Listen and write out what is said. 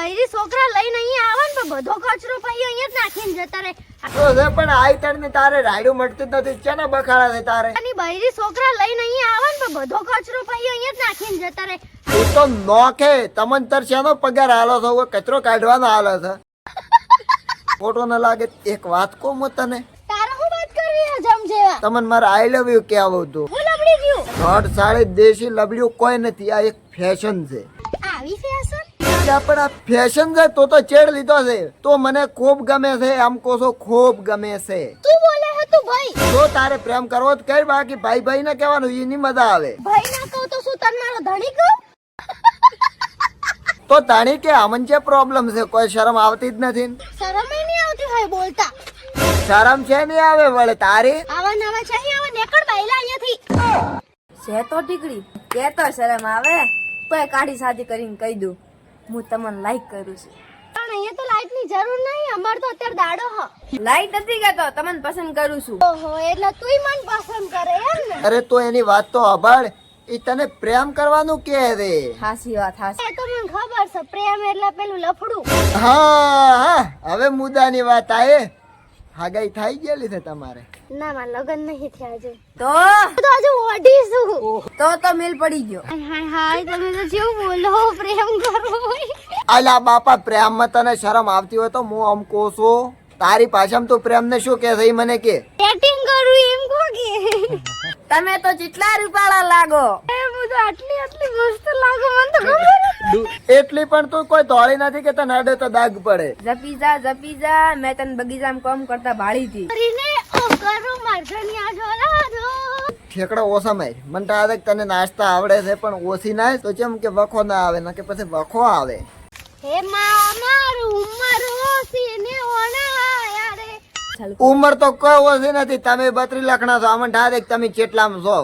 બૈરી છોકરા લઈને અહીંયા આવે ને તો બધો કચરો પછી અહીંયા જ નાખીને જતા રહે. તો છે પણ આઈ ની તારે રાયડું મળતું જ નથી. ચેના બખાડા છે તારે? અને બૈરી છોકરા લઈને અહીંયા આવે ને તો બધો કચરો પછી અહીંયા જ નાખીને જતા રહે. તું તો નોખે. તમંતર શેનો પગાર હાલો છો? હવે કચરો કાઢવાનો હાલો છે. ખોટો ન લાગે. એક વાત કહું મો તને. તારે હું વાત કરવી છે જમ જેવા? તમને મારા આઈ લવ યુ કહેવું હતું. હું લબડી ગયું. ઘટ સાડી દેશી લબડ્યું કોઈ નથી. આ એક ફેશન છે. આવી ફેશન ત્યાં પણ આ ફેશન છે તો તો ચેડ લીધો છે. તો મને ખૂબ ગમે છે આમ કહો છો ખૂબ ગમે છે. તું બોલે હે તું ભાઈ. તો તારે પ્રેમ કરવો તો કઈ બાકી ભાઈ ભાઈ ને કહેવાનું એની મજા આવે. ભાઈ ના કહું તો શું તન મારો ધણી કહું? તો તાણી કે આમન જે પ્રોબ્લેમ છે કોઈ શરમ આવતી જ નથી શરમ નહીં આવતી હોય બોલતા. શરમ છે નહીં આવે વળે તારી? આવા નવા ચાહી આવા નેકળ બાયલા અહીંયાથી. છે તો ટીકડી કે તો શરમ આવે? તોય કાઢી સાદી કરીને કહી દઉં. હું તમને લાઈક કરું છું. પણ અહીંયા તો લાઈટની જરૂર નહીં અમાર તો અત્યારે દાડો હ. લાઈટ નથી કેતો તમને પસંદ કરું છું. ઓહો એટલે તુંય મન પસંદ કરે એમ ને? અરે તો એની વાત તો અભાળ એ તને પ્રેમ કરવાનું કે રે. હાસી વાત હાસી. એ તો મને ખબર છે પ્રેમ એટલે પેલું લફડું. હા હા હવે મુદ્દાની વાત આવે હાગાઈ થઈ ગયેલી છે તમારે? ના માં લગન નહીં થયા હજુ તો? તો હજુ ઓઢીશું તો તો મેલ પડી ગયો. હાય હાય હાય તમે તો જેવું બોલો પ્રેમ કરો. અલા બાપા પ્રેમમાં તને શરમ આવતી હોય તો હું આમ કોસો તારી પાછમ તું પ્રેમ ને શું કે થઈ મને કે સેટિંગ કરું એમ કો કે. તમે તો ચેટલા રૂપાળા લાગો. એ હું તો આટલી આટલી મસ્ત લાગો મને તો ખબર એટલી પણ તું કોઈ ધોળી નથી કે તને અડે તો દાગ પડે. જપીજા જપીજા મેં તને બગીચામાં કામ કરતા ભાળી હતી. ઠેકડો ઓછા માર. મને તો આદક તને નાસ્તા આવડે છે પણ ઓછી ના તો જેમ કે વખો ના આવે ના કે પછી વખો આવે. હે મારું ઉમર ઓછી ને ઓણા ઉંમર તો કોઈ ઓછી નથી. તમે બત્રી લખણા છો. આમાં ડાયરેક્ટ તમે ચેટલામાં છો?